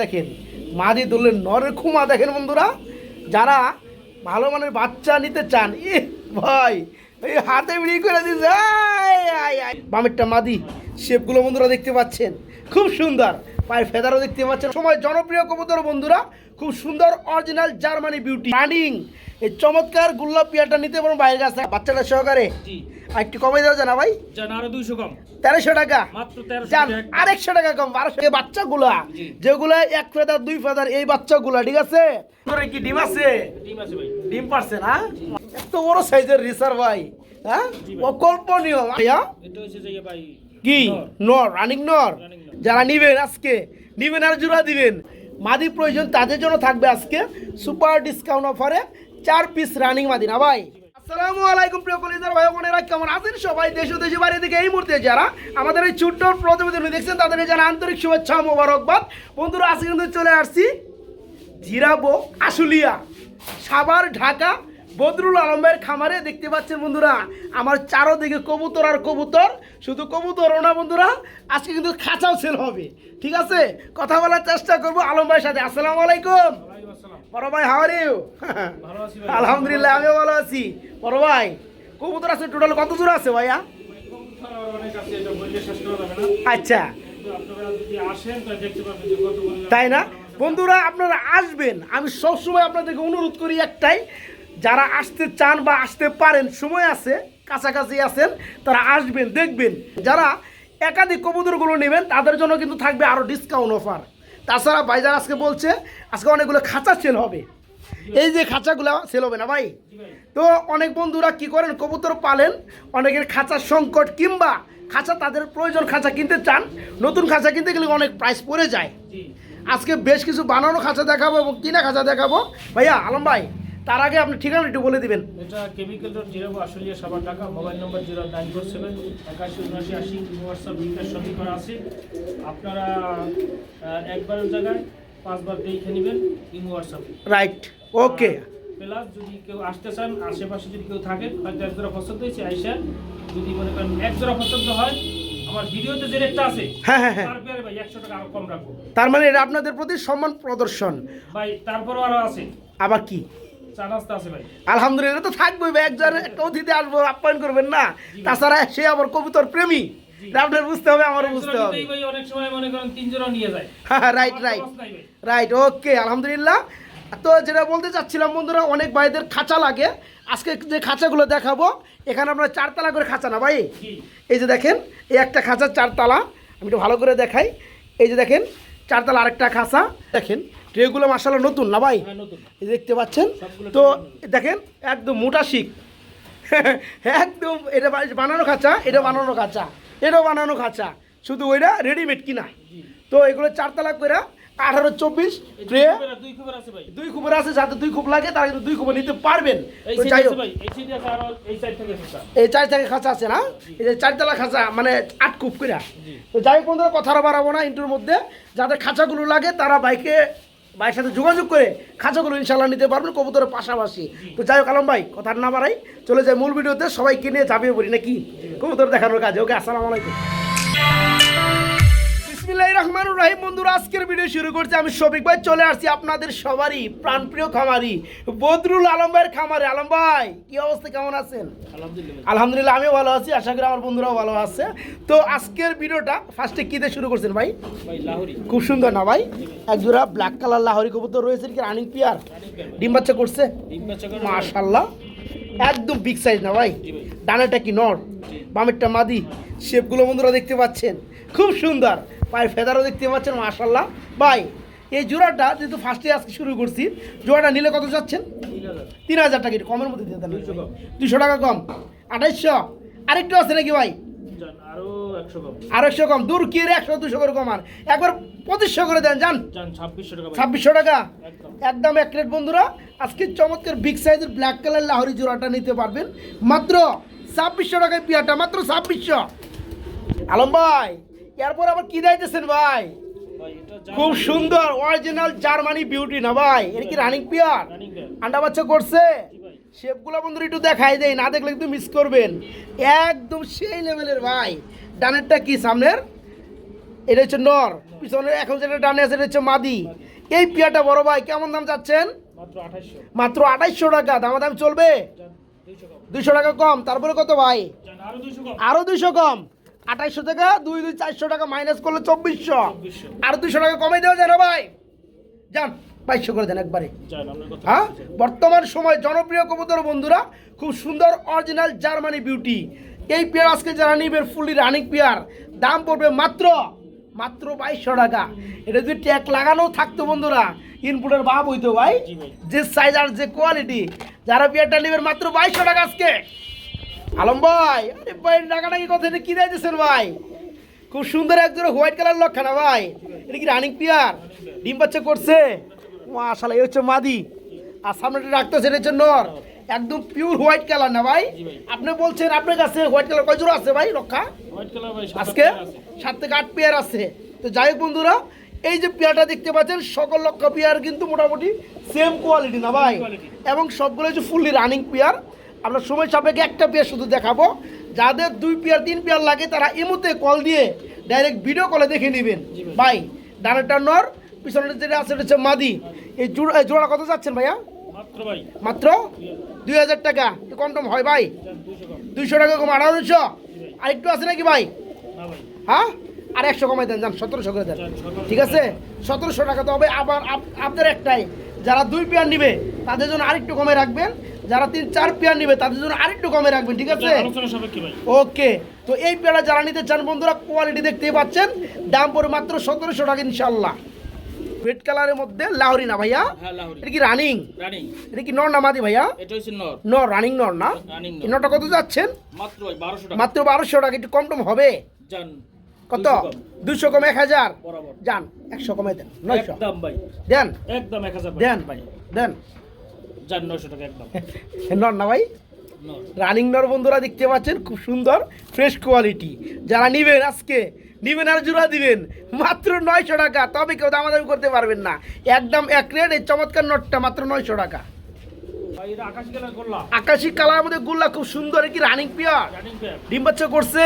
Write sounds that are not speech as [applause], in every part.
দেখেন মাদি ধরলেন নরের খুমা দেখেন বন্ধুরা, যারা ভালো মানের বাচ্চা নিতে চান ই ভাই, এই হাতে বিড়ি করে আয়। বামেরটা মাদি, শেপগুলো বন্ধুরা দেখতে পাচ্ছেন, খুব সুন্দর, পায়ের ফেদারও দেখতে পাচ্ছেন, সময় জনপ্রিয় কবুতর বন্ধুরা খুব সুন্দর অরিজিনাল জার্মানি বিউটি রানিং এই চমৎকার গোল্লাপ পিয়াটা নিতে পারব বাইরের কাছে বাচ্চাটা সহকারে। জি। আর একটু কমে দেওয়া যায় না ভাই আরও দুইশো কম। তেরোশো টাকা। মাত্র তেরোশো টাকা। আরেকশো টাকা কম। বারোশো এই বাচ্চাগুলা। যেগুলো এক ফেদার দুই ফেদার এই বাচ্চাগুলা ঠিক আছে? কি ডিম আছে? ডিম আছে ভাই। ডিম পারছে না? এত বড় সাইজের রিসার ভাই হ্যাঁ? অকল্পনীয়। ভাইয়া? কি? নর। রানিং নর। যারা নিবেন আজকে নিবেন আর জোড়া দিবেন। মাদি প্রয়োজন তাদের জন্য থাকবে আজকে সুপার ডিসকাউন্ট অফারে চার পিস রানিং মাদি না ভাই? আসসালামু আলাইকুম প্রিয় কলিজার ভাই বোনেরা, কেমন আছেন সবাই? দেশ ও দেশে বাইরে থেকে এই মুহূর্তে যারা আমাদের এই ছোট্ট প্রতিবেদন দেখছেন, তাদের জানা আন্তরিক শুভেচ্ছা মোবারকবাদ। বন্ধুরা, আজকে কিন্তু চলে আসছি জিরাবো আশুলিয়া, সাভার, ঢাকা বদরুল আলমের খামারে দেখতে পাচ্ছেন বন্ধুরা আমার চারোদিকে কবুতর আর কবুতর। শুধু কবুতর না বন্ধুরা আজকে কিন্তু খাঁচাও সেল হবে। ঠিক আছে? কথা বলার চেষ্টা করব আলম ভাইয়ের সাথে। আসসালামু আলাইকুম। বড় ভাই হাওয়ার ইউ আলহামদুলিল্লাহ আমিও ভালো আছি। বড় ভাই কবুতর আছে টোটাল কত দূর আছে ভাইয়া? আচ্ছা। তাই না? বন্ধুরা আপনারা আসবেন। আমি সবসময় আপনাদেরকে অনুরোধ করি একটাই যারা আসতে চান বা আসতে পারেন, সময় আছে, কাছাকাছি আছেন, তারা আসবেন, দেখবেন। যারা একাধিক কবুতরগুলো নেবেন, তাদের জন্য কিন্তু থাকবে আরও ডিসকাউন্ট অফার তাছাড়া ভাইজান আজকে বলছে, আজকে অনেকগুলো খাঁচা সেল হবে। এই যে খাঁচাগুলো সেল হবে না ভাই? তো অনেক বন্ধুরা কি করেন, কবুতর পালেন, অনেকের খাঁচার সংকট কিংবা খাঁচা তাদের প্রয়োজন খাঁচা কিনতে চান, নতুন খাঁচা কিনতে গেলে অনেক প্রাইস পড়ে যায়। আজকে বেশ কিছু বানানো খাঁচা দেখাবো এবং কিনা খাঁচা দেখাবো। ভাইয়া, আলম ভাই তার আগে আপনি ঠিকানা একটু বলে দিবেন। এটা কেমিক্যাল রোড জিরো আশুলিয়া সাবার টাকা mobile number zero nine four seven একাশি উনআশি আশি হোয়াটসঅ্যাপ বিকাশ সবই করা আছে। আপনারা একবারের জায়গায় পাঁচবার দেখে নেবেন ইন হোয়াটসঅ্যাপে রাইট ওকে প্লাস যদি কেউ আসতে চান আশেপাশে যদি কেউ থাকেন হয়তো এক জোড়া পছন্দ হয়েছে আইসা যদি মনে করেন এক জোড়া পছন্দ হয় আমার ভিডিওতে যে রেটটা আছে হ্যাঁ হ্যাঁ হ্যাঁ। তার ভাই একশো টাকা আরও কম রাখব। তার মানে এটা আপনাদের প্রতি সম্মান প্রদর্শন। ভাই তারপরও আরও আছে। আবার কি? আলহামদুলিল্লাহ তো থাকবোই ভাই একজন একটা অতিথি আসব আপ্যায়ন করবেন না। তাছাড়া সে আবার কবুতর প্রেমী। আপনার বুঝতে হবে আমারও বুঝতে হবে। অনেক সময় মনে করেন তিন নিয়ে যায়। হ্যাঁ রাইট রাইট। রাইট ওকে আলহামদুলিল্লাহ। তো যেটা বলতে চাচ্ছিলাম বন্ধুরা অনেক ভাইদের খাঁচা লাগে। আজকে যে খাঁচাগুলো দেখাবো এখানে আপনার চারতলা করে খাঁচা না ভাই? এই যে দেখেন এই একটা খাঁচার চারতলা। আমি একটু ভালো করে দেখাই। এই যে দেখেন চারতলা আরেকটা খাঁচা। দেখেন ট্রেগুলো মাসালা নতুন না ভাই? হ্যাঁ দেখতে পাচ্ছেন? তো দেখেন একদম মোটা শিক [laughs] একদম এটা বানানো খাঁচা এটা বানানো খাঁচা এটাও বানানো খাঁচা। শুধু ওইটা রেডিমেড কিনা। তো এগুলো চারতলা করে আঠারো চব্বিশ ট্রে দুই খবর খবর আছে যাতে দুই খুব লাগে তারা কিন্তু দুই খুবর নিতে পারবেন। এই যাই হোক। এই চার থেকে খাঁচা। আছে না? এই যে চারতলা খাঁচা মানে আট কুপ করে তো যাই হোক বন্ধুরা কথা বাড়াবো না ইন্টুর মধ্যে। যাদের খাঁচাগুলো লাগে তারা বাইকে ভাইয়ের সাথে যোগাযোগ করে খাঁচাগুলো ইনশাল্লাহ নিতে পারবেন কবুতরের পাশাপাশি। তো যাই হোক আলম ভাই কথা না বাড়াই চলে যায় মূল ভিডিওতে সবাই কিনে চাপিয়ে বলি নাকি? কবুতর দেখানোর কাজে। ওকে আসসালামু আলাইকুম। বিসমিল্লাহির রহমানুর রহিম। বন্ধুরা আজকের ভিডিও শুরু করছি। আমি শফিক ভাই চলে আসছি আপনাদের সবারই প্রাণপ্রিয় খামারি বদরুল আলম ভাইয়ের খামারে। আলম ভাই কি অবস্থা? কেমন আছেন? আলহামদুলিল্লাহ আলহামদুলিল্লাহ আমিও ভালো আছি। আশা করি আমার বন্ধুরাও ভালো আছে। তো আজকের ভিডিওটা ফার্স্টে কী দিয়ে শুরু করছেন ভাই? খুব সুন্দর না ভাই? এক জোড়া ব্ল্যাক কালার লাহরি কবুতর রয়েছে কি রানিং পিয়ার ডিম বাচ্চা করছে? মাশাল্লাহ একদম বিগ সাইজ না ভাই? ভাই। ডানাটা কি নর? বামেরটা মাদি। শেপগুলো বন্ধুরা দেখতে পাচ্ছেন। খুব সুন্দর। পায়ের ফেদারও দেখতে পাচ্ছেন মাশাল্লাহ ভাই এই জোড়াটা যেহেতু ফার্স্টে আজকে শুরু করছি জোড়াটা নিলে কত যাচ্ছেন তিন হাজার টাকা একটু কমের মধ্যে দিয়ে দেন। দুশো টাকা কম। আঠাইশশো আরেকটু আছে নাকি ভাই? আরও একশো কম। কম। দূর কি একশো দুশো করে কমান একবার পঁচিশশো করে দেন যান ছাব্বিশশো টাকা একদম। এক প্লেট বন্ধুরা। আজকে চমৎকার বিগ সাইজের ব্ল্যাক কালার লাহরি জোড়াটা নিতে পারবেন। মাত্র ছাব্বিশশো টাকায় পিয়াটা মাত্র ছাব্বিশশো। আলম ভাই এরপর আবার কি দিতেছেন ভাই? ভাই খুব সুন্দর অরিজিনাল জার্মানি বিউটি না ভাই? এটা কি রানিং পিয়ার আন্ডা বাচ্চা করছে? শেপগুলো বন্ধুরা একটু দেখাই দেয় না দেখলে কিন্তু মিস করবেন। একদম সেই লেভেলের ভাই। ডানেরটা কি সামনের? এটা হচ্ছে নর। পিছনে এখন যেটা ডানে আছে এটা হচ্ছে মাদি। এই পেয়ারটা বড় ভাই কেমন দাম চাচ্ছেন? মাত্র আঠাইশশো। টাকা। দাম দাম চলবে? দুইশো টাকা কম। তারপরে কত ভাই? আরও দুইশো কম। আরও দুইশো টাকা দুই দুই চারশো টাকা মাইনাস করলে চব্বিশশো। আর দুইশো টাকা কমে দেওয়া যায় না ভাই। যান বাইশশো করে দেন একবারে। হ্যাঁ? বর্তমান সময় জনপ্রিয় কবুতর বন্ধুরা খুব সুন্দর অরিজিনাল জার্মানি বিউটি এই পেয়ার আজকে যারা নিবেন ফুলি রানিং পেয়ার দাম পড়বে মাত্র মাত্র বাইশশো টাকা। এটা যদি ট্যাগ লাগানো থাকতো বন্ধুরা ইনপুটের ভাব হইতো ভাই। ভাই। যে সাইজ আর যে কোয়ালিটি যারা পেয়ারটা নেবেন মাত্র বাইশশো টাকা আজকে। আলম ভাই আরে ভাই টাকাটা কি কথা এটা কি দিয়েছেন ভাই? খুব সুন্দর একজন হোয়াইট কালার লক্ষা ভাই? এটা কি রানিং পেয়ার ডিম বাচ্চা করছে? মাশালা এই হচ্ছে মাদি। আর সামনেটা রাখতেছে এটা হচ্ছে নর। একদম পিওর হোয়াইট কালার না ভাই? আপনি বলছেন আপনার কাছে হোয়াইট কালার কয় জোড়া আছে ভাই রক্ষা হোয়াইট কালার ভাই আজকে সাত থেকে আট পেয়ার আছে। তো যাই হোক বন্ধুরা এই যে পেয়ারটা দেখতে পাচ্ছেন সকল লক্ষ পেয়ার কিন্তু মোটামুটি সেম কোয়ালিটি না ভাই? এবং সবগুলো হচ্ছে ফুললি রানিং পেয়ার আমরা সময় সাপেক্ষে একটা পেয়ার শুধু দেখাবো। যাদের দুই পেয়ার তিন পেয়ার লাগে তারা এমুতে কল দিয়ে ডাইরেক্ট ভিডিও কলে দেখে নেবেন। ভাই। ডানেরটা নর পিছনে যেটা আছে হচ্ছে মাদি। এই জোড়া জোড়া কত যাচ্ছেন ভাইয়া? মাত্র দুই হাজার টাকা। কম টম হয় ভাই। দুইশো টাকা কম আঠারোশো আর একটু আছে নাকি ভাই? হ্যাঁ? আর একশো কমাই দেন যান সতেরোশো করে দেন। ঠিক আছে? সতেরোশো টাকা তো হবে আবার আপ- আপনাদের একটাই। যারা দুই পেয়ার নিবে তাদের জন্য আরেকটু কমে রাখবেন। যারা তিন চার পেয়ার নিবে তাদের জন্য আরেকটু কমে রাখবেন ঠিক আছে? ওকে। তো এই পেয়ারা যারা নিতে চান বন্ধুরা কোয়ালিটি দেখতেই পাচ্ছেন। দাম পড়ে মাত্র সতেরোশো টাকা ইনশাল্লাহ রেড কালারের মধ্যে লাহরি না ভাইয়া? হ্যাঁ এটা কি রানিং এটা কি নর না মাদি ভাইয়া? নর রানিং নর না? নরটা কত যাচ্ছেন? মাত্র বারোশো টাকা। মাত্র বারোশো টাকা একটু কম টম হবে কত? দুশো কম। এক হাজার? যান একশো কমে দেন নয়শো। দেন। একদম দেন ভাই দেন। যান নয়শো টাকা একদম। [laughs] নর না ভাই? রানিং নর বন্ধুরা দেখতে পাচ্ছেন খুব সুন্দর ফ্রেশ কোয়ালিটি যারা নিবেন আজকে নিবেন আর জোড়া দিবেন মাত্র নয়শো টাকা। তবে কেউ দামাদামি করতে পারবেন না। একদম এক রেট এই চমৎকার নটটা মাত্র নয়শো টাকা। আকাশ কালার মধ্যে গুল্লা খুব সুন্দর কি রানিং পিয়ার ডিম বাচ্চা করছে?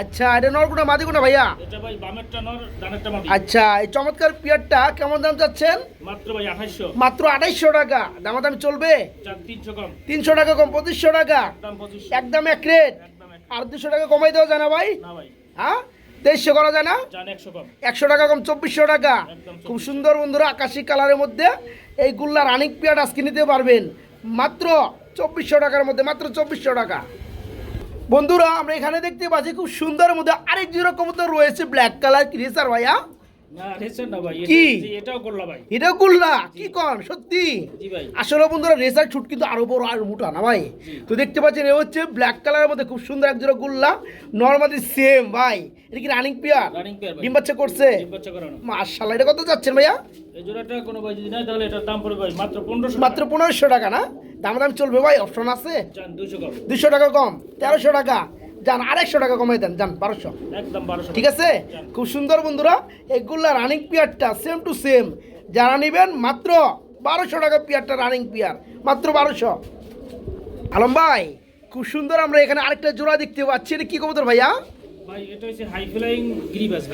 আচ্ছা এটা ভাইয়া? নর ডানেরটা মাদি। আচ্ছা এই চমৎকার পিয়ারটা কেমন দাম চাচ্ছেন? মাত্র আঠাইশশো। টাকা। দামাদামি চলবে? তিনশো টাকা কম পঁচিশশো টাকা। একদম এক রেট আর দুশো টাকা কমাই দেওয়া যায় না ভাই? হ্যাঁ? তেইশশো করা যায় না? একশো টাকা কম চব্বিশশো টাকা। খুব সুন্দর বন্ধুরা আকাশি কালারের মধ্যে। এই গুল্লা রানিক পিয়াট আজকে নিতে পারবেন। মাত্র চব্বিশশো টাকার মধ্যে, মাত্র চব্বিশশো টাকা। বন্ধুরা, আমরা এখানে দেখতে পাচ্ছি খুব সুন্দর মধ্যে আরেক জিরো কবুতর রয়েছে ব্ল্যাক কালার ক্রিসার ভাইয়া। কি? এটাও করলা ভাই। এটাও গুল্লা? কি কন সত্যি? আসলে বন্ধুরা রেসার ছুট কিন্তু আরও বড় আর মোটা না ভাই? তো দেখতে পাচ্ছেন এ হচ্ছে ব্ল্যাক কালারের মধ্যে খুব সুন্দর এক জোড়া গুল্লা। নর্মালি সেম ভাই। এটা কি রানিং পিয়ার ডিম বাচ্চা করছে? এটা কত যাচ্ছেন ভাইয়া? মাত্র পনেরোশো টাকা। না? দাম দাম চলবে ভাই অপশন আছে? দুশো টাকা কম তেরোশো টাকা। যান আড়াইশো টাকা কমাই দেন যান বারোশো। একদম বারোশো ঠিক আছে? খুব সুন্দর বন্ধুরা এগুলা রানিং পিয়ারটা সেম টু সেম যারা নেবেন মাত্র বারোশো টাকা পিয়ারটা রানিং পিয়ার মাত্র বারোশো। আলম ভাই খুব সুন্দর আমরা এখানে আরেকটা জোড়া দেখতে পাচ্ছি। এটা কি কবুতর ভাইয়া?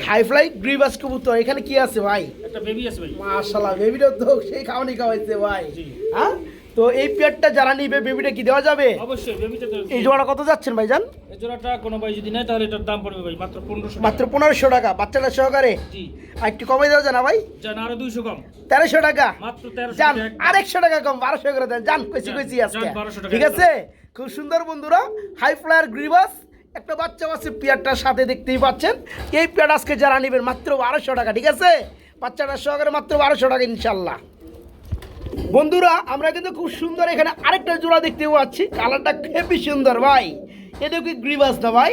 হাই ফ্লাইং গ্রিবাস কবুতর এখানে কি আছে ভাই? একটা বেবি আছে ভাই। বেবিটা তো সেই খাওয়ানি খাওয়াইছে ভাই। হ্যাঁ? তো এই পেয়ারটা যারা নিবে বেবিটা কি দেওয়া যাবে? অবশ্যই বেবিটা এই জোড়াটা কত যাচ্ছেন ভাইজান? এই জোড়াটা কোনো ভাই যদি নেয় তাহলে এটার দাম পড়বে ভাই মাত্র পনেরোশো মাত্র পনেরোশো টাকা বাচ্চাটা সহকারে? জি। আর একটু কমে দেওয়া যায় না ভাই? যান আরও দুইশো কম। তেরোশো টাকা? মাত্র তেরোশো যান টাকা। একদম। আরেকশো টাকা কম বারোশো করে দেন। যান কইছি কইছি আজকে। 1200 ঠিক আছে? খুব সুন্দর বন্ধুরা হাই ফ্লায়ার গ্রিবাস একটা বাচ্চা বাচ্চা পেয়ারটার সাথে দেখতেই পাচ্ছেন। এই পেয়ার আজকে যারা নেবেন মাত্র বারোশো টাকা ঠিক আছে? বাচ্চাটার সহকারে মাত্র বারোশো টাকা ইনশাল্লাহ। বন্ধুরা আমরা কিন্তু খুব সুন্দর এখানে আরেকটা জোড়া দেখতে পাচ্ছি। কালারটা খেপি সুন্দর ভাই। এটা কি গ্রিবাস না ভাই?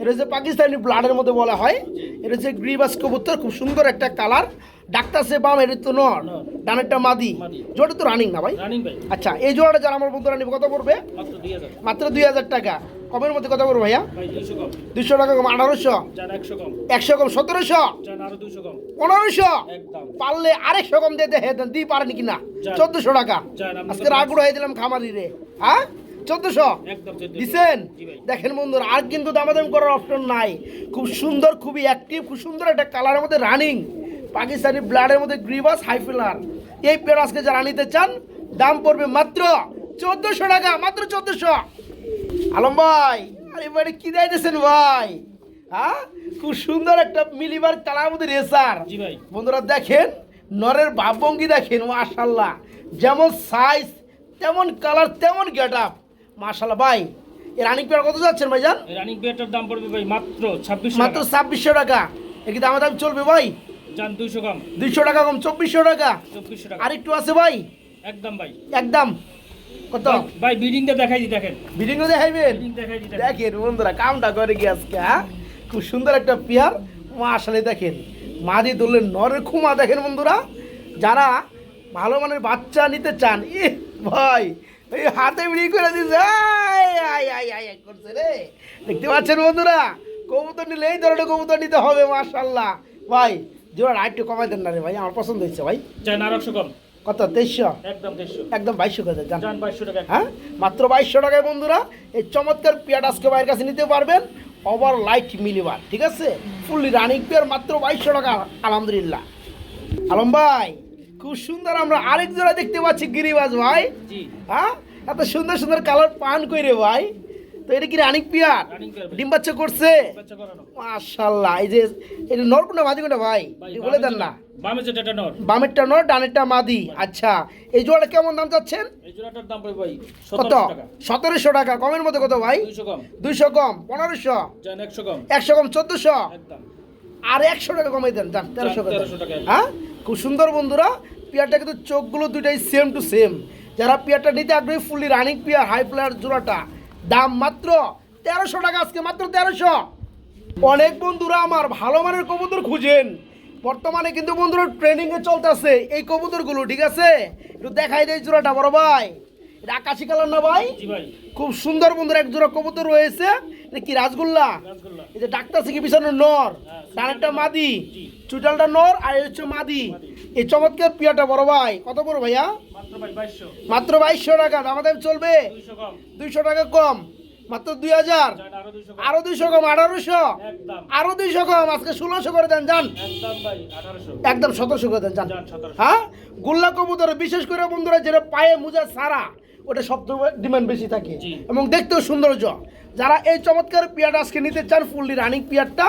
এটা হচ্ছে পাকিস্তানি ব্লাডের মধ্যে বলা হয়। এটা হচ্ছে গ্রিবাস কবুতর খুব সুন্দর একটা কালার ডাক্তার সে বাম এটা তো নর। নর। ডানেরটা মাদি। জোড়া তো রানিং না ভাই? আচ্ছা এই জোড়াটা যারা আমার বন্ধুরা নেবে কত পড়বে? মাত্র দুই হাজার। দুই টাকা। কমের মধ্যে কত পড়বে ভাইয়া? দুশো টাকা কম আঠারোশো। একশো কম। সতেরোশো। পনেরোশো। পারলে আরেকশো কম দিয়ে দেন দিয়ে পারেনি কিনা। চোদ্দশো টাকা। আজকে রাগুড়ো হয়ে দিলাম খামারি রে হ্যাঁ? চোদ্দশো? একদম 1400 দিছেন? দেখেন বন্ধুরা আর কিন্তু দামাদাম করার অপশন নাই। খুব সুন্দর খুবই অ্যাক্টিভ খুব সুন্দর একটা কালারের মধ্যে রানিং পাকিস্তানি ব্লাডের মধ্যে গ্রিবাস হাইফিলার এই পেয়ার আজকে যারা নিতে চান দাম পড়বে মাত্র চোদ্দশো টাকা মাত্র চোদ্দশো। আলম ভাই আরে বাড়ি কি দিয়েছেন ভাই? হ্যাঁ? খুব সুন্দর একটা মিলিবার কালার মধ্যে রেসার জি ভাই। বন্ধুরা দেখেন নরের ভাবভঙ্গি দেখেন মাশাল্লাহ যেমন সাইজ তেমন কালার তেমন গেট আপ মাশাল্লাহ ভাই এর রানিং পেয়ার কত যাচ্ছেন ভাইজান? এই রানিং বেটার দাম পড়বে ভাই মাত্র ছাব্বিশ মাত্র ছাব্বিশশো টাকা। এ কি দামে দাম চলবে ভাই? যান দুইশো কম। দুইশো টাকা কম চব্বিশশো টাকা। চব্বিশশো টাকা। আর একটু আছে ভাই? একদম ভাই। একদম। কত? ভাই বিল্ডিংটা দেখাই দি দেখেন। ভিডিও দেখাইবেন? বিল্ডিং দেখাই দি দেখেন। বন্ধুরা কামটা করে কি আজকে হ্যাঁ? খুব সুন্দর একটা পেয়ার। মা আসলে দেখেন। মাদি ধরলেন নরের খুমা দেখেন বন্ধুরা। যারা ভালো মানের বাচ্চা নিতে চান ই ভাই এই হাতে বিড়ি করে দিছে আয়, আয়, আয়, আয়, আয় করছে রে। দেখতে পাচ্ছেন বন্ধুরা কবুতর নিলে এই ধরনের কবুতর নিতে হবে মাশাল্লাহ ভাই জোড়া একটু কমাই দেন না রে ভাই আমার পছন্দ হয়েছে ভাই। যান আর কম। কত তেইশশো একদম দেড়শো। একদম বাইশশো যান যান বাইশশো টাকা। হ্যাঁ মাত্র বাইশশো টাকায় বন্ধুরা এই চমৎকার পেয়ার আজকে ভাইয়ের কাছে নিতে পারবেন। ওভার লাইট মিলিবার ঠিক আছে? ফুললি রানিং পেয়ার মাত্র বাইশশো টাকা আলহামদুলিল্লাহ। আলম ভাই খুব সুন্দর আমরা আরেক জোড়া দেখতে পাচ্ছি গিরিবাজ ভাই। হ্যাঁ? এত সুন্দর সুন্দর কালার পান কইরে ভাই। তো এটা কি রানিং পেয়ার? ডিম বাচ্চা করছে? মাশাল্লাহ এই যে এটা নর কোনটা মাদি কোনটা ভাই? বলে দেন না। বামেরটা নর ডানেরটা মাদি। আচ্ছা এই জোড়াটা কেমন দাম চাচ্ছেন? কত? সতেরোশো টাকা। কমের মধ্যে কত ভাই? দুইশো কম। পনেরোশো। একশো কম। চোদ্দশো। আর একশো টাকা কমাই দেন যান তেরোশো করে দেন। 1300 টাকা। হ্যাঁ? খুব সুন্দর বন্ধুরা পেয়ারটা কিন্তু চোখগুলো দুইটাই সেম টু সেম যারা পেয়ারটা নিতে আগ্রহী fully running pair high flyer জোড়াটা দাম মাত্র তেরোশো টাকা আজকে মাত্র তেরোশো। অনেক বন্ধুরা আমার ভালো মানের কবুতর খুঁজেন। বর্তমানে কিন্তু বন্ধুরা ট্রেনিংয়ে চলতেছে এই কবুতরগুলো ঠিক আছে? একটু দেখাই দেয় জোড়াটা বড় ভাই। এটা আকাশি কালার না ভাই। খুব সুন্দর বন্ধুরা এক জোড়া কবুতর রয়েছে। কি রাসগোল্লা এই যে ডাক্তার থেকে পিছনে? নর। হ্যাঁ, ডানেরটা মাদি। চুটালটা নর আর এই হচ্ছে মাদি। এই চমৎকার পিয়াটা বড় ভাই। কত বড় ভাইয়া? মাত্র বাইশশো। টাকা। দামাদাম চলবে? দুইশো টাকা কম। মাত্র দুই হাজার। আরও দুইশো কম। আঠারোশো। আরও দুইশো কম। আজকে ষোলোশো করে দেন যান। একদম সতেরোশো করে দেন যান। হ্যাঁ? গোল্লা কবুতর বিশেষ করে বন্ধুরা যেটা পায়ে মোজা সারা। ওটা সব ডিমান্ড বেশি থাকে। এবং দেখতেও সৌন্দর্য। যারা এই চমৎকার পিয়ারটা আজকে নিতে চান ফুললি রানিং পিয়ারটা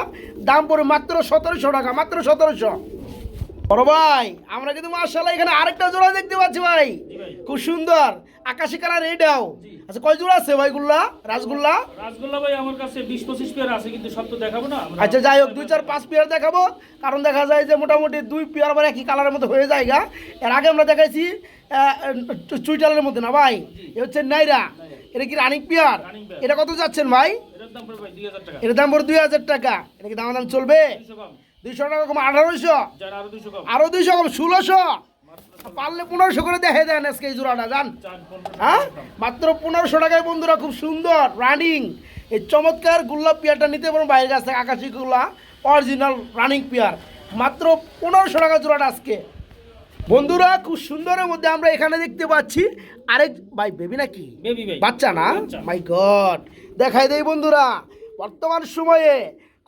দাম পড়ে মাত্র সতেরোশো টাকা মাত্র সতেরোশো। বড় ভাই আমরা কিন্তু মার্শাল্লাহ এখানে আরেকটা জোড়া দেখতে পাচ্ছি ভাই। খুব সুন্দর। আকাশি কালার এটাও আচ্ছা কয় জোড়া আছে ভাই গুল্লা রাসগুল্লা রাসগোল্লা ভাই আমার কাছে বিশ পঁচিশ পেয়ার আছে কিন্তু সব তো দেখাবো না আচ্ছা যাই হোক দুই চার পাঁচ পেয়ার দেখাবো। কারণ দেখা যায় যে মোটামুটি দুই পেয়ার আবার একই কালারের মধ্যে হয়ে যায় গা। এর আগে আমরা দেখাইছি চুইটালের মধ্যে না ভাই? এ হচ্ছে নাইরা। এটা কি রানিং পেয়ার? এটা কত যাচ্ছেন ভাই? এটার দাম দুই হাজার টাকা। এটার দাম পড়ে দুই হাজার টাকা। এটা কি দাম দাম চলবে দুইশো টাকা কম আঠারোশো। আরও দুইশো কম। ষোলোশো। পারলে পনেরোশো করে দেখে দেন আজকে এই জোড়াটা যান হ্যাঁ? মাত্র পনেরোশো টাকায় বন্ধুরা খুব সুন্দর রানিং এই চমৎকার গুল্লা পেয়ারটা নিতে পারেন বাইরের কাছ থেকে আকাশি গুল্লা অরিজিনাল রানিং পেয়ার। মাত্র পনেরোশো টাকা জোড়াটা আজকে। বন্ধুরা খুব সুন্দরের মধ্যে আমরা এখানে দেখতে পাচ্ছি আরেক ভাই বেবি নাকি? বাচ্চা না? মাই গড দেখাই দেই বন্ধুরা বর্তমান সময়ে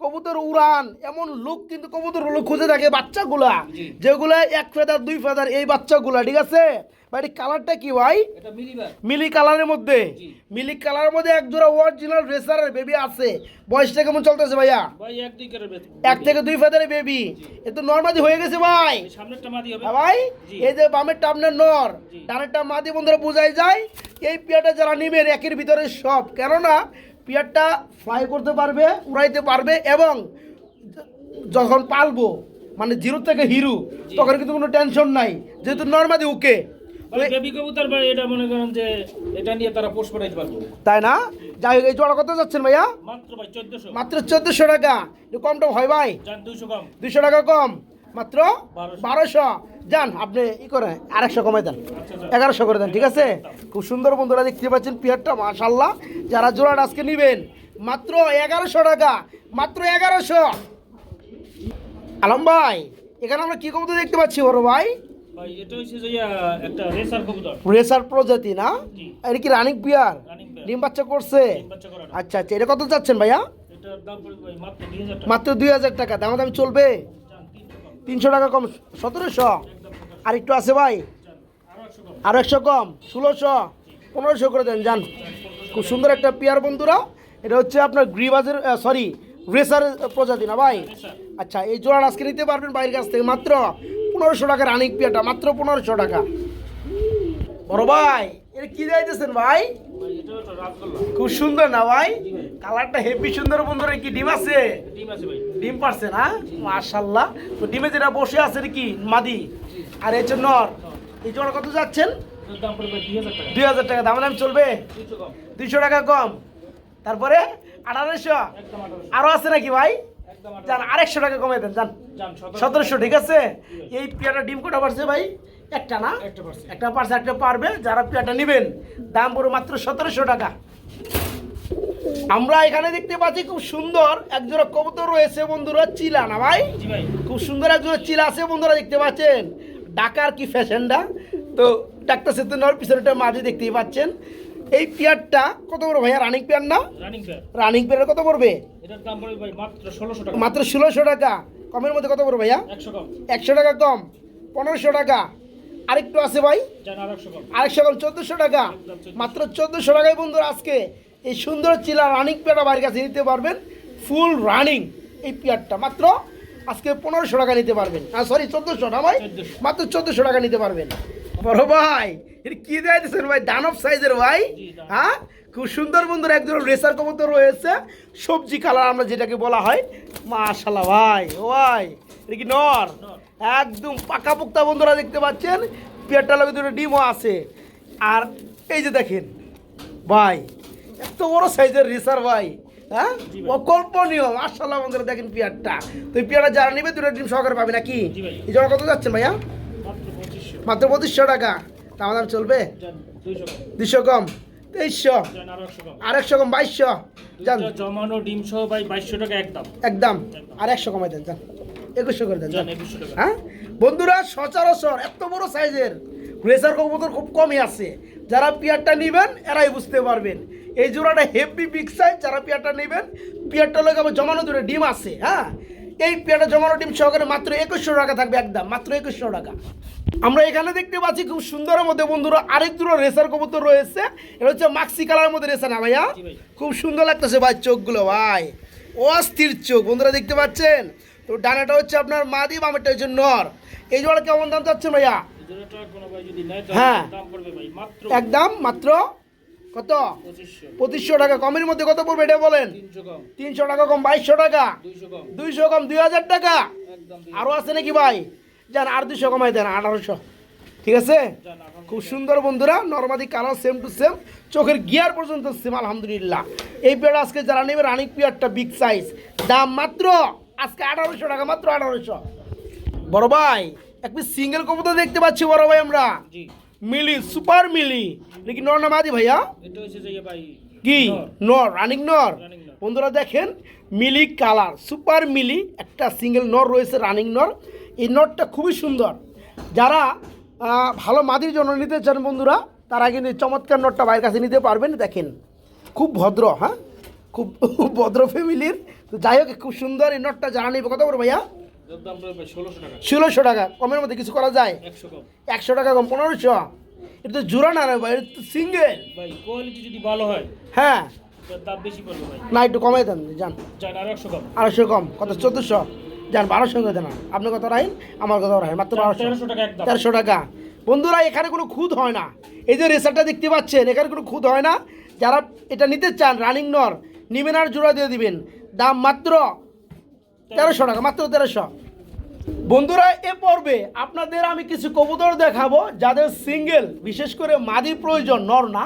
কবুতর উড়ান এমন লোক কিন্তু কবুতর লোক খুঁজে থাকে বাচ্চাগুলা। যেগুলা এক ফেদার দুই ফেদার এই বাচ্চাগুলা ঠিক আছে? ভাই কালারটা কি ভাই? মিলি কালারের মধ্যে। মিলি কালারের মধ্যে এক জোড়া অরিজিনাল রেসারের বেবি আছে। বয়সটা কেমন চলতেছে ভাইয়া? এক থেকে দুই ফেদারের বেবি এ তো নর্মাদি হয়ে গেছে ভাই। হ্যাঁ ভাই? এই যে বামের টামনের নর। ডানেরটা মাদি বন্ধুরা বোঝাই যায়। এই পিয়ারটা যারা নিবেন একের ভিতরে সব। কেননা পিয়ারটা ফ্লাই করতে পারবে উড়াইতে পারবে এবং যখন পালবো মানে জিরো থেকে হিরো তখন কিন্তু কোনো টেনশন নাই যেহেতু নর্মালি ওকে এটা মনে করেন যে এটা নিয়ে তারা পোষ পাঠাইতে পারব। তাই না? যাই হোক এই জোড়া কত যাচ্ছেন ভাইয়া? মাত্র ভাই চোদ্দশো। মাত্র চোদ্দশো টাকা। একটু কম টম হয় ভাই। দুইশো কম। দুশো টাকা কম। মাত্র বারোশো। যান আপনি ই করে আরেকশো কমাই দেন। আচ্ছা এগারোশো করে দেন ঠিক আছে? খুব সুন্দর বন্ধুরা দেখতে পাচ্ছেন পিয়ারটা মাশাল্লাহ যারা জোড়াটা আজকে নেবেন মাত্র এগারোশো টাকা মাত্র এগারোশো। আলম ভাই এখানে আমরা কি কবুতর দেখতে পাচ্ছি বড় ভাই? রেসার প্রজাতি না। এটা কি রানিক ডিম বাচ্চা করছে? আচ্ছা আচ্ছা এটা কত চাচ্ছেন ভাইয়া? মাত্র দুই হাজার টাকা। দাম দাম চলবে? তিনশো টাকা কম, সতেরোশো। আর একটু আছে ভাই। যান আরও একশো কম, ষোলোশো, পনেরোশো করে দেন, যান। খুব সুন্দর একটা পেয়ার বন্ধুরা। এটা হচ্ছে আপনার গ্রিবাজের সরি রেসার প্রজাতি না ভাই? আচ্ছা এই জোড়া আজকে নিতে পারবেন বাইরের কাছ থেকে। মাত্র পনেরোশো টাকা রানিক পেয়ারটা মাত্র পনেরোশো টাকা। বড় ভাই এটা কি যাইতেছেন ভাই? খুব সুন্দর না ভাই? কালারটা হেভি সুন্দর বন্ধুরা, কি ডিম আছে? ডিম আছে ভাই। ডিম পারছে না? মাশাল্লাহ তো ডিমে যেটা বসে আছে কি? মাদি। আর এই যে নর। এই জোড়া কত যাচ্ছেন? দুই হাজার টাকা। দাম। দাম চলবে? দুইশো টাকা কম। তারপরে আঠারোশো। আরও আছে নাকি ভাই? যান আরেকশো টাকা কমে দেন যান। সতেরোশো। ঠিক আছে? এই পেয়ারটা ডিম কোটা পারছে ভাই? একটা না? একটা পারছে একটা পারবে। যারা পেয়ারটা নেবেন দাম পড়বে মাত্র সতেরোশো টাকা। আমরা এখানে দেখতে পাচ্ছি খুব সুন্দর একজোড়া কবুতর রয়েছে বন্ধুরা চিলা না ভাই? খুব সুন্দর একজোড়া চিলা আছে বন্ধুরা দেখতে পাচ্ছেন? ডাকার কি ফ্যাশনটা তো ডাক্তার সেতু নেওয়ার পিছনেটা মাঝে দেখতেই পাচ্ছেন। এই পেয়ারটা কত বড় ভাইয়া রানিং পেয়ার না? Running pair. কত পড়বে? মাত্র ষোলোশো টাকা। কমের মধ্যে কত পড়বে ভাইয়া? একশো টাকা কম। পনেরোশো টাকা। আরেকটু আছে ভাই। আরেকশো কম। চোদ্দোশো টাকা। মাত্র চোদ্দোশো টাকায় বন্ধুরা আজকে এই সুন্দর চিলা রানিং পেয়ারটা বাড়ির কাছে নিতে পারবেন ফুল রানিং এই পেয়ারটা মাত্র আজকে পনেরোশো টাকা নিতে পারবেন। হ্যাঁ সরি চোদ্দোশো না ভাই? মাত্র চোদ্দোশো টাকা নিতে পারবেন। বড় ভাই এটা কি দিয়েছেন ভাই? দানব সাইজের ভাই? হ্যাঁ? খুব সুন্দর বন্ধুরা একজন রেসার কবুতর রয়েছে। সবজি কালার আমরা যেটাকে বলা হয় মাশাল্লাহ ভাই ও ভাই এটা কি নর? নর। একদম পাকা পোক্তা বন্ধুরা দেখতে পাচ্ছেন। পেয়ারটা লগে দুটো ডিমও আছে। আর এই যে দেখেন ভাই এত বড় সাইজের রেসার ভাই হ্যাঁ? অকল্পনীয় বন্ধুরা দেখেন পেয়ারটা। তো এই পেয়ারটা যারা নেবে দুটো ডিম সহকারে পাবে নাকি? এই জন্য কত যাচ্ছেন ভাইয়া? মাত্র পঁচিশশো। টাকা। দাম চলবে? দুশো কম। তেইশশো। আর একশো কম। বাইশশো। যান। জমানো ডিম সহ ভাই বাইশশো টাকা একদম। একদম। আর একশো কমাই দেন যান। একুশশো করে দেন হ্যাঁ? বন্ধুরা সচরাচর এত বড় সাইজের রেসার কবুতর খুব কমই আছে। যারা পিয়ারটা নেবেন এরাই বুঝতে পারবেন। এই জোড়াটা হেভি বিগ সাইজ যারা পিয়ারটা নেবেন পেয়ারটা লোক আবার জমানো দূরে ডিম আছে হ্যাঁ? এই পিয়ারটা জমানো ডিম সহকারে মাত্র একুশশো টাকা থাকবে একদম মাত্র একুশশো টাকা। আমরা এখানে দেখতে পাচ্ছি খুব সুন্দরের মধ্যে বন্ধুরা আরেক দুটো রেসার কবুতর রয়েছে এটা হচ্ছে মাক্সি কালারের মধ্যে রেসা না ভাইয়া? খুব সুন্দর লাগতেছে ভাই চোখগুলো ভাই। অস্থির চোখ বন্ধুরা দেখতে পাচ্ছেন? তো ডানাটা হচ্ছে আপনার মা মাদি বামেরটা হচ্ছে নর। এই জোড়া কেমন দাম চাচ্ছেন ভাইয়া? হ্যাঁ। একদম মাত্র কত? পঁচিশশো টাকা। কমের মধ্যে কত পড়বে এটা বলেন? তিনশো টাকা কম বাইশশো টাকা। দুইশো কম। দুই হাজার টাকা। আরও আছে নাকি ভাই? যান আর দুশো কমাই দেন আঠারোশো। ঠিক আছে? খুব সুন্দর বন্ধুরা নর্মাদি কালার সেম টু সেম চোখের গিয়ার পর্যন্ত সেম আলহামদুলিল্লাহ। এই পেয়ার আজকে যারা নেবে রানিক পেয়ারটা বিগ সাইজ দাম মাত্র আজকে আঠারোশো টাকা মাত্র আঠারোশো। বড় ভাই এক পিস সিঙ্গেল কবুতর দেখতে পাচ্ছি বড় ভাই আমরা। জি। মিলি সুপার মিলি। নাকি নর না মাদি ভাইয়া? এটা হচ্ছে যে ভাই কি? নর। রানিং নর। বন্ধুরা দেখেন মিলি কালার সুপার মিলি একটা সিঙ্গেল নর রয়েছে রানিং নর। এই নরটা খুবই সুন্দর। যারা ভালো মাদির জন্য নিতে চান বন্ধুরা তারা কিন্তু চমৎকার নটটা বাইরের কাছে নিতে পারবেন দেখেন। খুব ভদ্র হ্যাঁ? খুব ভদ্র ফ্যামিলির তো যাই হোক খুব সুন্দর এই নটটা যারা নেবে কত বড় ভাইয়া? ষোলোশো টাকা। কমের মধ্যে কিছু করা যায়? একশো টাকা কম পনেরোশো? এটা তো জোড়া না রে ভাই এটা তো সিঙ্গেল ভাই কোয়ালিটি যদি ভালো হয় হ্যাঁ। দাম বেশি পড়বে ভাই। না একটু কমাই দেন যান। কম। আড়াইশো কম কত? চোদ্দোশো। যান বারোশো করে দেন। আপনি কত রাখেন আমার কত রাখেন মাত্র বারোশো। তেরোশো টাকা তেরোশো টাকা। বন্ধুরা এখানে কোনো খুদ হয় না। এই যে রেসারটা দেখতে পাচ্ছেন এখানে কোনো খুদ হয় না। যারা এটা নিতে চান রানিং নর নিবেন আর জোড়া দিয়ে দিবেন। দাম মাত্র তেরোশো টাকা মাত্র তেরোশো। বন্ধুরা, এ পর্বে আপনাদের আমি কিছু কবুতর দেখাবো, যাদের সিঙ্গেল, বিশেষ করে মাদি প্রয়োজন, নর না,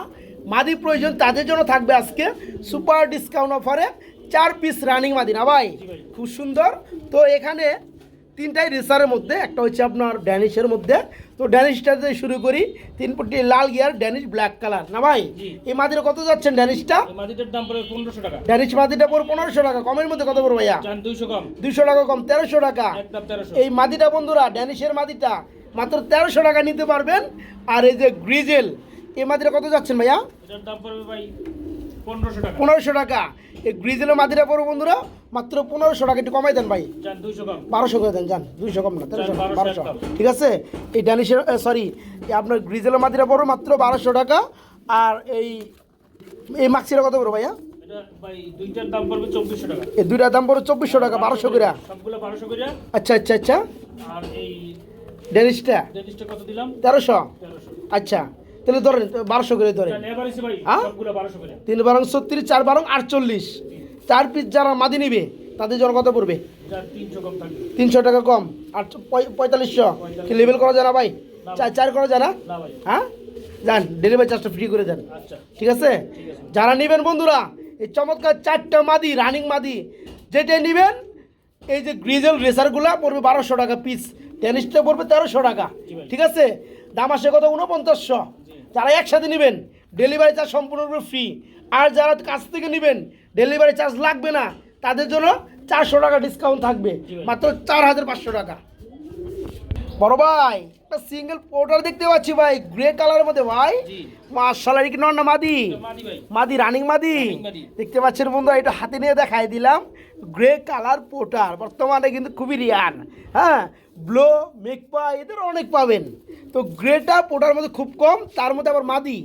মাদি প্রয়োজন, তাদের জন্য থাকবে আজকে সুপার ডিসকাউন্ট অফারে চার পিস রানিং মাদি না ভাই? খুব সুন্দর। তো এখানে তিনটাই রেসারের মধ্যে, একটা হচ্ছে আপনার ড্যানিশের মধ্যে তো ড্যানিশটা দিয়ে শুরু করি। তিন পট্টি লাল গিয়ার ড্যানিশ ব্ল্যাক কালার না ভাই এই মাদির কত যাচ্ছেন ড্যানিশটা মাদিটার দাম পড়বে পনেরোশো টাকা। ড্যানিশ মাদিটা পর পনেরোশো টাকা। কমের মধ্যে কত পড়ো ভাইয়া? দুইশো কম। দুশো টাকা কম তেরোশো টাকা। এই মাদিটা বন্ধুরা ড্যানিশের মাদিটা মাত্র তেরোশো টাকা নিতে পারবেন। আর এই যে গ্রিজেল এই মাদিরা কত যাচ্ছেন ভাইয়া? এটার দাম পড়বে ভাই পনেরোশো টাকা। এই গ্রিজেলের মাদিরা পড়ব বন্ধুরা মাত্র পনেরোশো টাকা একটু কমাই দেন ভাই। বারোশো করে দেন যান দুইশো কম না তেরোশো বারোশো ঠিক আছে? এই ড্যানিশের সরি আপনার গ্রিজেলের মাদিরা পড়ো মাত্র বারোশো টাকা। আর এই এই মাক্সিরা কত পড়ো ভাইয়া? এটা দুইটার দাম পড়বে চব্বিশশো টাকা। এই দুইটার দাম পড়ো চব্বিশশো টাকা বারোশো করে। আচ্ছা আচ্ছা আচ্ছা। আর এই ড্যানিশটা? তেরোশো। আচ্ছা। তাহলে ধরেন বারোশো করে ধরেন। হ্যাঁ? তিন বারং ছত্রিশ চার বারং আটচল্লিশ। চার পিস যারা মাদি নিবে তাদের জন্য কত পড়বে? তিনশো টাকা কম। আর পঁয়- পঁয়তাল্লিশশো। কি লেভেল করা যায় না ভাই? চার চার করা যায় না? না হ্যাঁ? যান ডেলিভারি চার্জটা ফ্রি করে দেন। আচ্ছা। ঠিক আছে? যারা নেবেন বন্ধুরা এই চমৎকার চারটা মাদি রানিং মাদি যেটা নেবেন এই যে গ্রিজেল রেসারগুলো পড়বে বারোশো টাকা পিস টেনিসটা পড়বে তেরোশো টাকা। ঠিক আছে? দাম আসে কত? উনপঞ্চাশশো যারা একসাথে নেবেন ডেলিভারি চার্জ সম্পূর্ণরূপে ফ্রি আর যারা কাছ থেকে নেবেন ডেলিভারি চার্জ লাগবে না তাদের জন্য চারশো টাকা ডিসকাউন্ট থাকবে। মাত্র চার হাজার পাঁচশো টাকা। বড় ভাই একটা সিঙ্গেল পোর্টার দেখতে পাচ্ছি ভাই গ্রে কালারের মধ্যে ভাই। মার্শাল কি নন না মাদি? মাদি রানিং মাদি দেখতে পাচ্ছেন বন্ধু এটা হাতে নিয়ে দেখাই দিলাম। গ্রে কালার পোটার বর্তমানে কিন্তু খুবই রিয়ান হ্যাঁ ব্লো মেকপা এদের অনেক পাবেন। তো গ্রেটা পোটার মধ্যে খুব কম তার মধ্যে আবার মাদি।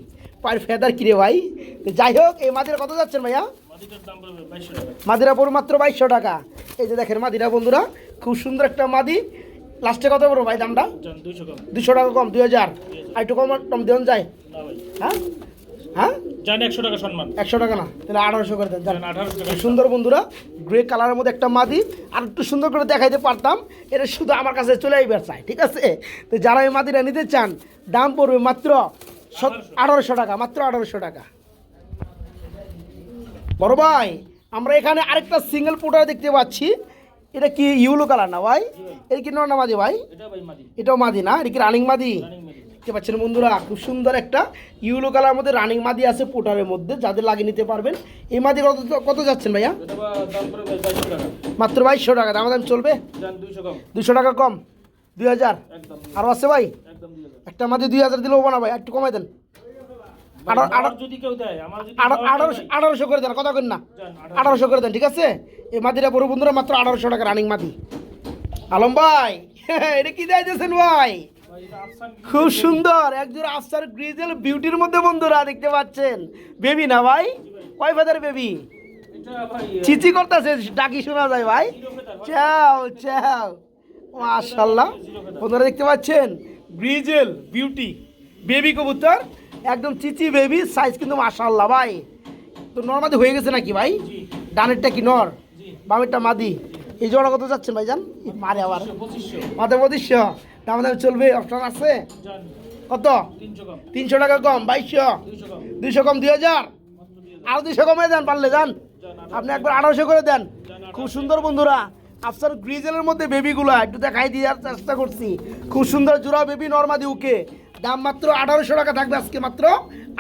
পায়ের ফেদার কিরে ভাই? তো যাই হোক এই মাদিরা কত যাচ্ছেন ভাইয়া? মাদিরা পড়বে মাত্র বাইশশো টাকা। এই যে দেখেন মাদিরা বন্ধুরা খুব সুন্দর একটা মাদি। লাস্টে কত পড়ব ভাই দামটা? দুশো টাকা কম দুই হাজার। আর একটু কম কম দেওয়া যায়। হ্যাঁ? হ্যাঁ? যান একশো টাকা সম্মান। একশো টাকা না তাহলে আঠারোশো করে দেন সুন্দর বন্ধুরা গ্রে কালারের মধ্যে একটা মাদি আর একটু সুন্দর করে দেখাইতে পারতাম এটা শুধু আমার কাছে চলে আসবার চাই ঠিক আছে? তো যারা এই মাদিটা নিতে চান দাম পড়বে মাত্র আঠারোশো। টাকা মাত্র আঠারোশো টাকা। বড় ভাই আমরা এখানে আরেকটা সিঙ্গেল পোটার দেখতে পাচ্ছি। এটা কি ইউলো কালার না ভাই? এটা কি নর না মাদি ভাই? এটাও মাদি। না? এটা কি রানিং মাদি। দেখতে পাচ্ছেন বন্ধুরা, খুব সুন্দর একটা ইউলো কালার মধ্যে রানিং মাদি আছে পোটারের মধ্যে, যাদের লাগিয়ে নিতে পারবেন। এই মাদি কত কত যাচ্ছেন ভাইয়া? মাত্র বাইশশো টাকা, দাম দাম চলবে? দুশো টাকা কম, দুই হাজার। আরও আছে ভাই? একটা মাদি দুই হাজার দিলে দিলেও না ভাই একটু কমাই দেন। দেয় আঠারোশো করে দেন, কথা করেন না। আঠারোশো করে দেন, ঠিক আছে? এই মাদিটা বড় বন্ধুরা, মাত্র আঠারোশো টাকা রানিং মাদি। আলম ভাই, [laughs] এটা কি চাইতেছেন ভাই? খুব সুন্দর একজন আফসার গ্রিজেল বিউটির মধ্যে বন্ধুরা দেখতে পাচ্ছেন। বেবি না ভাই? কয় ফেদার বেবি? চিচি করতেছে, ডাকি শোনা যায় ভাই। চাও চাও। মাশাল্লাহ বন্ধুরা দেখতে পাচ্ছেন, গ্রিজেল বিউটি, বেবি কবুতর, একদম চিচি বেবি সাইজ কিন্তু মাশাল্লাহ ভাই। তো নর্মাদি হয়ে গেছে নাকি ভাই? ডানেরটা কি নর? বামেরটা মাদি। এই জোড়া কত যাচ্ছেন ভাই জান মারে আবার। মাথা পঁচিশশো। দাম চলবে অপশন আছে? কত? তিনশো টাকা কম, বাইশশো। দুইশো কম, দুই হাজার? মাত্র দুই হাজার আরও দুইশো কমে দেন, পারলে যান। আপনি একবার আঠারোশো করে দেন। খুব সুন্দর বন্ধুরা, আফসার গ্রিজেলের মধ্যে বেবিগুলো একটু দেখাই দেওয়ার চেষ্টা করছি। খুব সুন্দর জোড়া বেবি নর্মাদি উকে। দাম মাত্র আঠারোশো টাকা থাকবে আজকে মাত্র।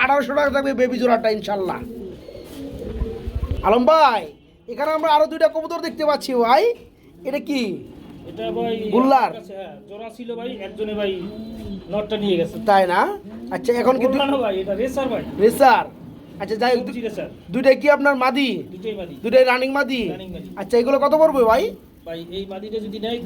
আঠারোশো টাকা থাকবে বেবি জোড়াটা, ইনশাল্লাহ। আলম ভাই, এখানে আমরা আরও দুইটা কবুতর দেখতে পাচ্ছি ভাই। এটা কি? এটা ভাই গুল্লার? হ্যাঁ জোড়া ছিল ভাই একজনে ভাই নটটা নিয়ে গেছে। তাই না? আচ্ছা এখন কি ভাই এটা রেসার ভাই। রেসার? আচ্ছা যাই কি আপনার মাদি? দুটোই মাদি। দুইটাই রানিং মাদি? আচ্ছা এগুলো কত পড়বে ভাই? ভাই এই মাদিটা যদি নেয়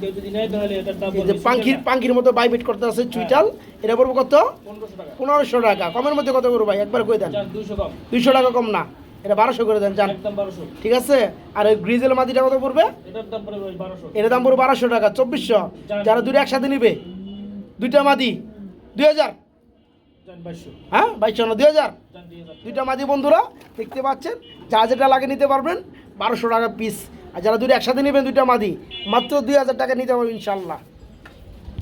কেউ যদি নেয় তাহলে এটার দাম যে পাঙ্খির পাঙ্খির মতো বাইবেট করতে আছে চুইটাল এটা পড়বে কত? পনেরোশো টাকা। পনেরোশো টাকা। কমের মধ্যে কত করব ভাই? একবার করে দেন। যান দুইশো কম। দুইশো টাকা কম না। এটা বারোশো করে দেন বারোশো। ঠিক আছে? আর ওই গ্রিজেল মাটিটা কত পড়বে? এটার দাম পড়বে বারোশো। এর দাম পড়বে বারোশো টাকা চব্বিশশো। যারা দুটো একসাথে নিবে দুইটা মাদি দুই হাজার। হ্যাঁ বাইশশো না দুই হাজার। দুইটা মাদি বন্ধুরা দেখতে পাচ্ছেন? যা যেটা লাগে নিতে পারবেন বারোশো টাকা পিস আর যারা দুটো একসাথে নেবেন দুইটা মাদি মাত্র দুই হাজার টাকা নিতে পারবেন ইনশাল্লাহ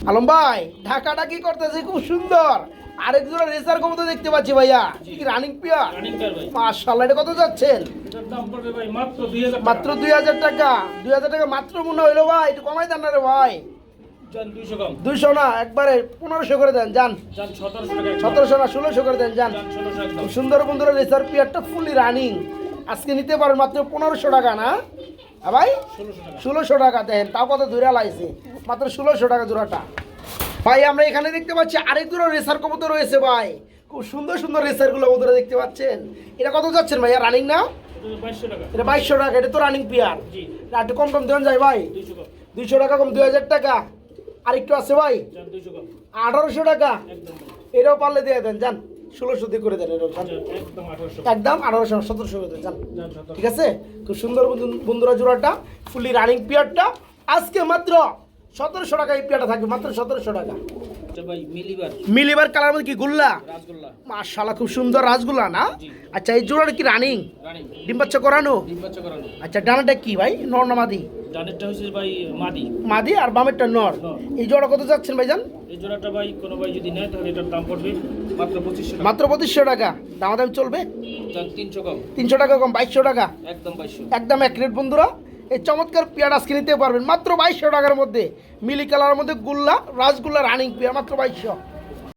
আলম ভাই ঢাকাটা কি করতেছে? খুব সুন্দর। আরেকজন রেসার কবুতর দেখতে পাচ্ছি ভাইয়া। কি রানিং পিয়ার কার এটা কত যাচ্ছেন? মাত্র দুই হাজার টাকা। দুই হাজার টাকা। মাত্র মনে হইল ভাই একটু কমাই দেন না রে ভাই। দুইশো না একবারে পনেরোশো করে দেন যান। সতেরোশো না ষোলোশো করে দেন যান। সুন্দর বন্ধুরা রেসার পিয়ারটা ফুলি রানিং আজকে নিতে পারেন মাত্র পনেরোশো টাকা না? হ্যাঁ ভাই? ষোলোশো টাকা। দেন তাও কত দূরে লাইছে। মাত্র ষোলোশো টাকা জোড়াটা। ভাই আমরা এখানে দেখতে পাচ্ছি আরেক দুটো রেসার কবুতর রয়েছে ভাই। খুব সুন্দর সুন্দর রেসারগুলো কবুতর দেখতে পাচ্ছেন। এটা কত যাচ্ছেন ভাইয়া? রানিং না? এটা বাইশশো টাকা এটা তো রানিং পিয়ার একটু কম কম দেওয়া যায় ভাই। দুইশো টাকা কম দুই হাজার টাকা। আর একটু আছে ভাই? আঠারোশো টাকা। এটাও পারলে দিয়ে দেন যান। ষোলোশো দিয়ে করে দেন যান, একদম আঠারোশো। সতেরোশো করে দেন ঠিক আছে? খুব সুন্দর বন্ধু- বন্ধুরা জোড়াটা ফুলি রানিং পিয়ারটা আজকে মাত্র সতেরোশো টাকা এই পিয়ারটা থাকবে মাত্র সতেরোশো টাকা। মিলিবার। কালার মধ্যে কি গুল্লা? রাসগোল্লা। মাশাল্লাহ খুব সুন্দর রাসগুলা না? আচ্ছা এই জোড়াটা কি রানিং? ডিম বাচ্চা করানো? আচ্ছা ডানাটা কি ভাই? নর না মাদি? জানেরটা হচ্ছে ভাই মাদি। মাদি আর বামেরটা নর। এই জোড়া কত যাচ্ছেন ভাইজান? এই জোড়াটা ভাই কোনো ভাই যদি নেয় তাহলে এটার দাম পড়বে মাত্র পঁচিশশো টাকা। মাত্র পঁচিশশো টাকা। দামাদাম চলবে? তিনশো কম। তিনশো টাকা কম বাইশশো টাকা? একদম বাইশশো। একদম এক রেট বন্ধুরা। এই চমৎকার পেয়ার আজকে নিতে পারবেন। মাত্র বাইশশো টাকার মধ্যে। মিলি কালারের মধ্যে গুল্লা রাসগুল্লা রানিং পেয়ার, মাত্র বাইশশো।